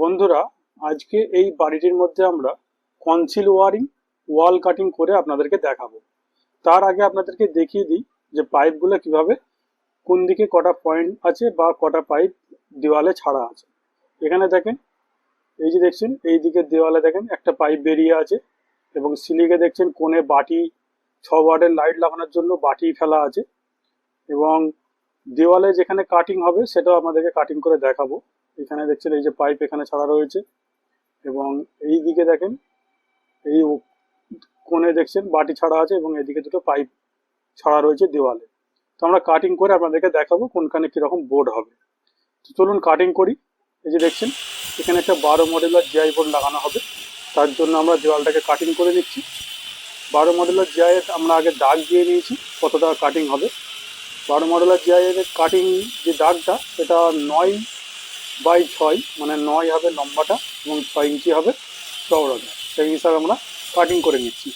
বন্ধুরা, আজকে এই বাড়িটির মধ্যে আমরা কনসিল ওয়ারিং ওয়াল কাটিং করে আপনাদেরকে দেখাবো। তার আগে আপনাদেরকে দেখিয়ে দিই যে পাইপগুলো কীভাবে, কোন দিকে কটা পয়েন্ট আছে বা কটা পাইপ দেওয়ালে ছাড়া আছে। এখানে দেখেন, এই যে দেখছেন, এই দিকে দেওয়ালে দেখেন, একটা পাইপ বেরিয়ে আছে এবং সিলিকে দেখছেন, কোণে বাটি, ছ ওয়ার্ডের লাইট লাগানোর জন্য বাটি ফেলা আছে এবং দেওয়ালে যেখানে কাটিং হবে, সেটাও আপনাদেরকে কাটিং করে দেখাবো। এখানে দেখছেন, এই যে পাইপ এখানে ছাড়া রয়েছে। এবং এই দিকে দেখেন, এই কোণে দেখছেন, বাটি ছাড়া আছে এবং এদিকে দুটো পাইপ ছাড়া রয়েছে দেওয়ালে। তো আমরা কাটিং করে আপনাদেরকে দেখাবো কোনখানে কীরকম বোর্ড হবে। তো চলুন কাটিং করি। এই যে দেখছেন, এখানে একটা বারো মডেলের জিআই বোর্ড লাগানো হবে। তার জন্য আমরা দেওয়ালটাকে কাটিং করে নিচ্ছি। বারো মডেলের জিআই আমরা আগে দাগ দিয়ে নিয়েছি, কতটা কাটিং হবে। বারো মডেলের জিআই এর কাটিং যে দাগটা, সেটা নয় বাই ছয় মানে নয় হবে লম্বাটা এবং ছয় ইঞ্চি হবে চওড়াটা। সেই হিসাবে আমরা কাটিং করে নিচ্ছি।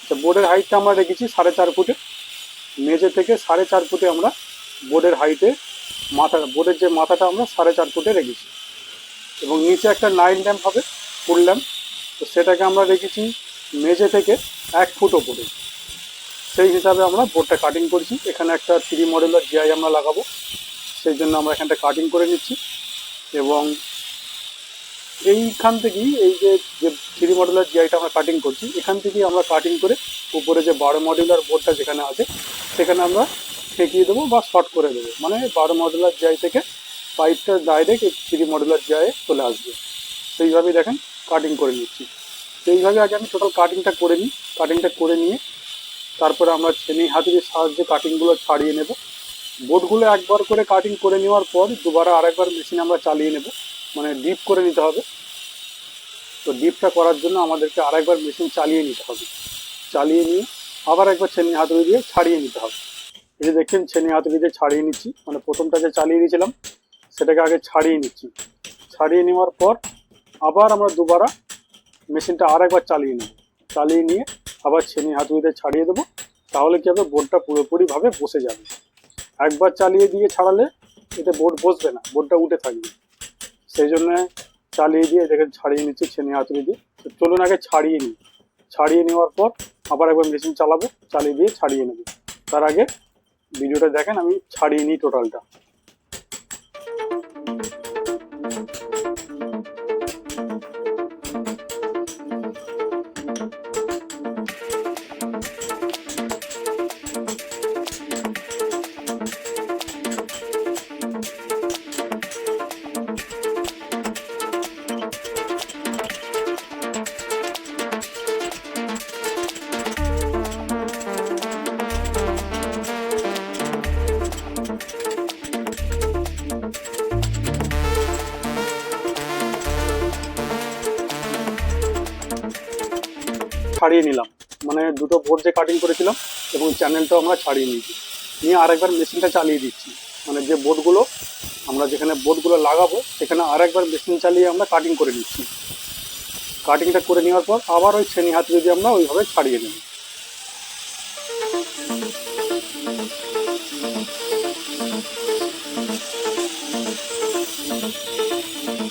আচ্ছা বোর্ডের হাইটটা আমরা রেখেছি সাড়ে চার ফুটে। মেঝে থেকে সাড়ে চার ফুটে আমরা বোর্ডের হাইটে মাথা বোর্ডের যে মাথাটা আমরা সাড়ে চার ফুটে রেখেছি। এবং নিচে একটা নাইন ল্যাম্প হবে ফুল ল্যাম্প তো সেটাকে আমরা রেখেছি মেঝে থেকে এক ফুট ওপরে। সেই হিসাবে আমরা বোর্ডটা কাটিং করছি। এখানে একটা থ্রি মডেলের জিআই আমরা লাগাবো। সেই জন্য আমরা এখানটা কাটিং করে নিচ্ছি। এবং এইখান থেকেই এই যে যে থ্রি মডেলের জিআইটা আমরা কাটিং করছি, এখান থেকেই আমরা কাটিং করে উপরে যে বারো মডেলার বোর্ডটা যেখানে আছে, সেখানে আমরা ঠেকিয়ে দেবো বা শর্ট করে দেবো। মানে বারো মডেলার জিআই থেকে পাইপটা ডাইরেক্ট এই থ্রি মডেলার জিআই চলে আসবে। সেইভাবেই দেখেন কাটিং করে নিচ্ছি। সেইভাবে আগে আমি টোটাল কাটিংটা করে নিই। কাটিংটা করে নিয়ে তারপরে আমরা ছেনি হাতুড়ির সাহায্যে কাটিংগুলো ছাড়িয়ে নেব। বোর্ডগুলো একবার করে কাটিং করে নেওয়ার পর দুবার আরেকবার মেশিন আমরা চালিয়ে নেব। মানে ডিপ করে নিতে হবে। তো ডিপটা করার জন্য আমাদেরকে আরেকবার মেশিন চালিয়ে নিতে হবে। চালিয়ে নিয়ে আবার একবার ছেনি হাতুড়ি দিয়ে ছাড়িয়ে নিতে হবে। এই যে দেখছেন, ছেনি হাতুড়ি দিয়ে ছাড়িয়ে নিচ্ছি। মানে প্রথমটা যে চালিয়ে দিয়েছিলাম, সেটাকে আগে ছাড়িয়ে নিচ্ছি। ছাড়িয়ে নেওয়ার পর আবার আমরা দুবারা মেশিনটা আরেকবার চালিয়ে নেব। চালিয়ে নিয়ে আবার ছেনি হাতুড়িতে ছাড়িয়ে দেবো। তাহলে কি হবে? বোর্ডটা পুরোপুরিভাবে বসে যাবে। একবার চালিয়ে দিয়ে ছাড়ালে এতে বোর্ড বসবে না, বোর্ডটা উঠে থাকবে। সেই জন্য চালিয়ে দিয়ে এটাকে ছাড়িয়ে নিচ্ছি ছেনে হাতুড়ি দিয়ে। তো চলুন আগে ছাড়িয়ে নিই। ছাড়িয়ে নেওয়ার পর আবার একবার মেশিন চালাবো, চালিয়ে দিয়ে ছাড়িয়ে নেব। তার আগে ভিডিওটা দেখেন, আমি ছাড়িয়ে নিই টোটালটা। ছাড়িয়ে নিলাম। মানে দুটো বোর্ড যে কাটিং করেছিলাম এবং চ্যানেলটাও আমরা ছাড়িয়ে নিয়েছি। নিয়ে আরেকবার মেশিনটা চালিয়ে দিচ্ছি। মানে যে বোর্ডগুলো আমরা যেখানে বোর্ডগুলো লাগাবো, সেখানে আরেকবার মেশিন চালিয়ে আমরা কাটিং করে নিচ্ছি। কাটিংটা করে নেওয়ার পর আবার ওই ছেনি হাত যদি আমরা ওইভাবে ছাড়িয়ে নেব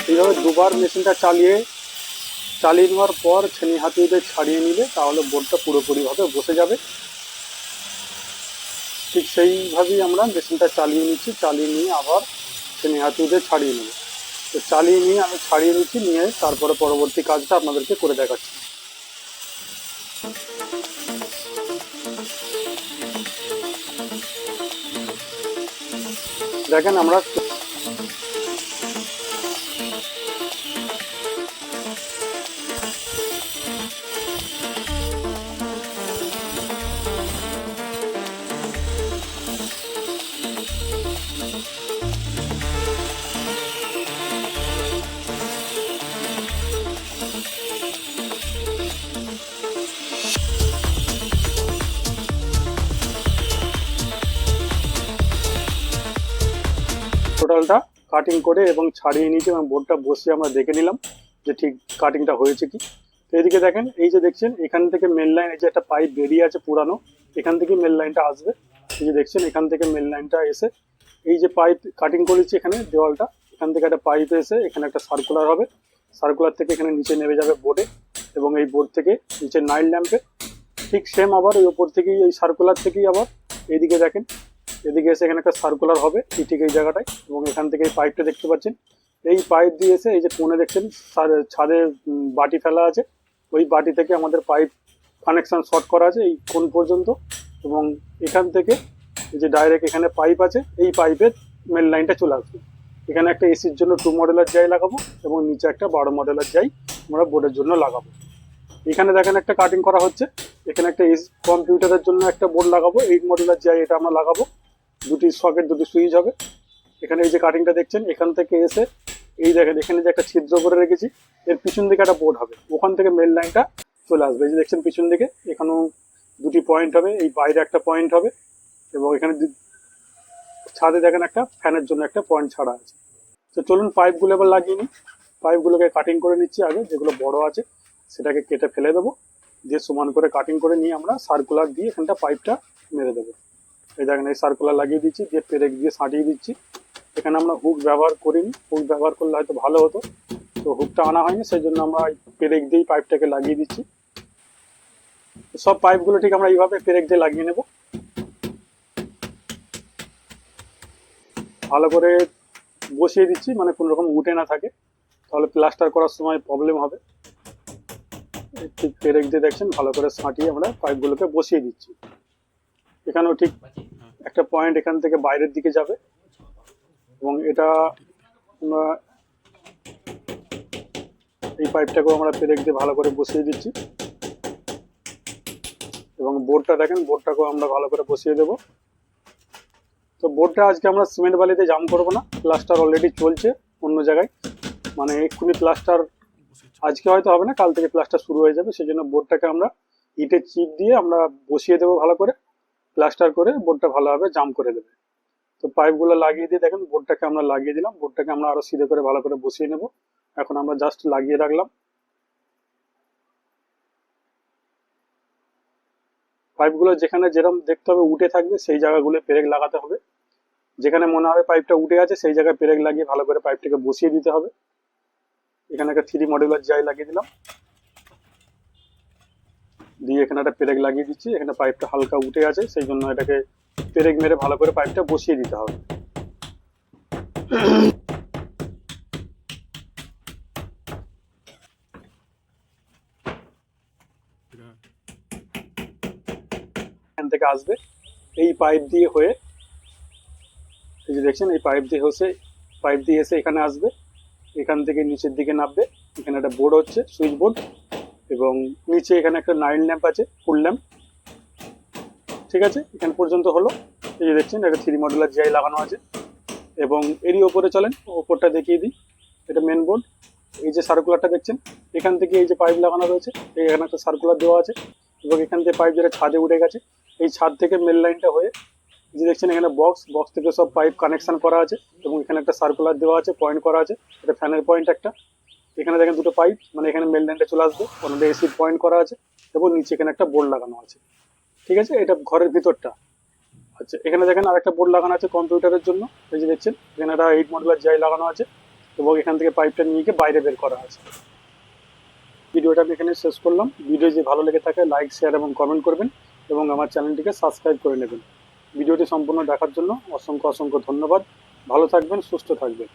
এইভাবে দুবার মেশিনটা চালিয়ে চালিয়ে নেওয়ার পর ছেনি হাতুড়িতে ছাড়িয়ে নিলে, তাহলে বোর্ডটা পুরোপুরিভাবে বসে যাবে। ঠিক সেইভাবেই আমরা মেশিনটা চালিয়ে নিচ্ছি, চালিয়ে নিয়ে আবার ছেনি হাতুড়িতে ছাড়িয়ে নেব। তো চালিয়ে নিয়ে আমি ছাড়িয়ে নিচ্ছি, নিয়ে তারপরে পরবর্তী কাজটা আপনাদেরকে করে দেখাচ্ছি। দেখেন আমরা টোটালটা কাটিং করে এবং ছাড়িয়ে নিয়েছি এবং বোর্ডটা বসে আমরা দেখে নিলাম যে ঠিক কাটিংটা হয়েছে কি। তো এদিকে দেখেন, এই যে দেখছেন, এখান থেকে মেন লাইন এই যে একটা পাইপ বেরিয়ে আছে পুরানো, এখান থেকে মেন লাইনটা আসবে। এই যে দেখছেন, এখান থেকে মেন লাইনটা এসে এই যে পাইপ কাটিং করেছি এখানে দেওয়ালটা এখান থেকে একটা পাইপ এসে এখানে একটা সার্কুলার হবে। সার্কুলার থেকে এখানে নিচে নেমে যাবে বোর্ডে এবং এই বোর্ড থেকে নিচে নাইল ল্যাম্পে ঠিক সেম আবার ওই ওপর থেকেই, এই সার্কুলার থেকেই আবার এইদিকে দেখেন এদিকে এসে এখানে একটা সার্কুলার হবে, ঠিক এই জায়গাটায়। এবং এখান থেকে এই পাইপটা দেখতে পাচ্ছেন। এই পাইপ দিয়ে এসে এই যে কোণে দেখছেন, ছাদে বাটি ফেলা আছে। ওই বাটি থেকে আমাদের পাইপ কানেকশন শর্ট করা আছে এই কোণ পর্যন্ত। এবং এখান থেকে এই যে ডাইরেক্ট এখানে পাইপ আছে, এই পাইপের মেন লাইনটা চলে আসবে। এখানে একটা এসির জন্য টু মডেলের জাই লাগাবো এবং নিচে একটা বারো মডেলের জাই আমরা বোর্ডের জন্য লাগাবো। এখানে দেখেন একটা কাটিং করা হচ্ছে। এখানে একটা কম্পিউটারের জন্য একটা বোর্ড লাগাবো। এইট মডেলের জাই এটা আমরা লাগাবো। দুটি সকেট, দুটি সুইচ হবে। এখানে এই যে কাটিংটা দেখছেন, এখান থেকে এসে এই দেখেন, এখানে যে একটা ছিদ্র করে রেখেছি, এর পিছন দিকে একটা বোর্ড হবে। ওখান থেকে মেল লাইনটা চলে আসবে। এই যে দেখছেন পিছন দিকে, এখানেও দুটি পয়েন্ট হবে, এই বাইরে একটা পয়েন্ট হবে এবং এখানে ছাদে দেখেন একটা ফ্যানের জন্য একটা পয়েন্ট ছাড়া আছে। তো চলুন পাইপগুলো এবার লাগিয়ে নিই। পাইপগুলোকে কাটিং করে নিচ্ছি আগে, যেগুলো বড় আছে, সেটাকে কেটে ফেলে দেবো। দিয়ে সমান করে কাটিং করে নিয়ে আমরা সার্কুলার দিয়ে এখানটা পাইপটা মেরে দেবো। এই দেখেন, এই সার্কুলার লাগিয়ে দিচ্ছি, দিয়ে পেরেক দিয়ে সাঁটিয়ে দিচ্ছি। এখানে আমরা হুক ব্যবহার করিনি হুক ব্যবহার করলে হয়তো ভালো হতো। তো হুকটা আনা হয়নি সেই জন্য আমরা পেরেক দিয়েই পাইপটাকে লাগিয়ে দিচ্ছি। সব পাইপগুলো ঠিক আমরা এইভাবে পেরেক দিয়ে লাগিয়ে নেব। ভালো করে বসিয়ে দিচ্ছি মানে কোনো রকম উঠে না থাকে। তাহলে প্লাস্টার করার সময় প্রবলেম হবে। ঠিক পেরেক দিয়ে দেখছেন, ভালো করে সাঁটিয়ে আমরা পাইপগুলোকে বসিয়ে দিচ্ছি। এখানেও ঠিক একটা পয়েন্ট এখান থেকে বাইরের দিকে যাবে। এবং এটা আমরা এই পাইপটাকেও আমরা পেরেক দিয়ে ভালো করে বসিয়ে দিচ্ছি। এবং বোর্ডটা দেখেন বোর্ডটাকেও আমরা ভালো করে বসিয়ে দেবো। তো বোর্ডটা আজকে আমরা সিমেন্ট বালিতে জাম করব না প্লাস্টার অলরেডি চলছে অন্য জায়গায়। মানে এক্ষুনি প্লাস্টার আজকে হয়তো হবে না কাল থেকে প্লাস্টার শুরু হয়ে যাবে। সেই জন্য বোর্ডটাকে আমরা ইটের চিপ দিয়ে আমরা বসিয়ে দেবো ভালো করে। প্লাস্টার করে বোর্ডটা ভালোভাবে জাম করে দেবে। তো পাইপগুলো লাগিয়ে দিয়ে দেখেন, বোর্ডটাকে আমরা লাগিয়ে দিলাম। বোর্ডটাকে আমরা আরও সিধে করে ভালো করে বসিয়ে নেব। এখন আমরা জাস্ট লাগিয়ে রাখলাম। পাইপগুলো যেখানে যেরকম দেখতে হবে উঠে থাকবে, সেই জায়গাগুলো পেরেক লাগাতে হবে। যেখানে মনে হবে পাইপটা উঠে আছে সেই জায়গায় পেরেক লাগিয়ে ভালো করে পাইপটাকে বসিয়ে দিতে হবে। এখানে একটা থ্রি মডেলার জাই লাগিয়ে দিলাম। দিয়ে এখানে একটা পেরেক লাগিয়ে দিচ্ছি। এখানে পাইপটা হালকা উঠে আছে, সেই জন্য এটাকে পেরেক মেরে ভালো করে পাইপটা বসিয়ে দিতে হবে। এখান থেকে আসবে। এই পাইপ দিয়ে হয়ে, এই যে দেখছেন, এই পাইপ দিয়ে হচ্ছে, পাইপ দিয়ে এসে এখানে আসবে। এখান থেকে নিচের দিকে নামবে। এখানে একটা বোর্ড হচ্ছে, সুইচ বোর্ড। এবং নিচে এখানে একটা নাইন ল্যাম্প আছে ফুল ল্যাম্প ঠিক আছে? এখান পর্যন্ত হলো। এই যে দেখছেন, এটা থ্রি মডেলার জিআই লাগানো আছে। এবং এরই ওপরে চলেন, ওপরটা দেখিয়ে দিই। এটা মেন বোর্ড এই যে সার্কুলারটা দেখছেন, এখান থেকে এই যে পাইপ লাগানো রয়েছে, এখানে একটা সার্কুলার দেওয়া আছে। এবং এখান থেকে পাইপ যেটা ছাদে উঠে গেছে, এই ছাদ থেকে মেল লাইনটা হয়ে যে দেখছেন এখানে বক্স বক্স থেকে সব পাইপ কানেকশন করা আছে। এবং এখানে একটা সার্কুলার দেওয়া আছে পয়েন্ট করা আছে। এটা ফ্যানের পয়েন্ট একটা। এখানে দেখেন দুটো পাইপ মানে এখানে মেল লাইনটা চলে আসবে। ওখানে এসির পয়েন্ট করা আছে এবং নিচে এখানে একটা বোর্ড লাগানো আছে। ঠিক আছে? এটা ঘরের ভিতরটা। আচ্ছা এখানে দেখেন আর একটা বোর্ড লাগানো আছে কম্পিউটারের জন্য। এই যে দেখছেন, এখানে একটা এইট মডেলের জাই লাগানো আছে এবং এখান থেকে পাইপটা নিয়ে গিয়ে বাইরে বের করা আছে। ভিডিওটা আমি এখানে শেষ করলাম। ভিডিও যদি ভালো লেগে থাকে লাইক শেয়ার এবং কমেন্ট করবেন এবং আমার চ্যানেলটিকে সাবস্ক্রাইব করে নেবেন। ভিডিওটি সম্পূর্ণ দেখার জন্য অসংখ্য অসংখ্য ধন্যবাদ। ভালো থাকবেন, সুস্থ থাকবেন।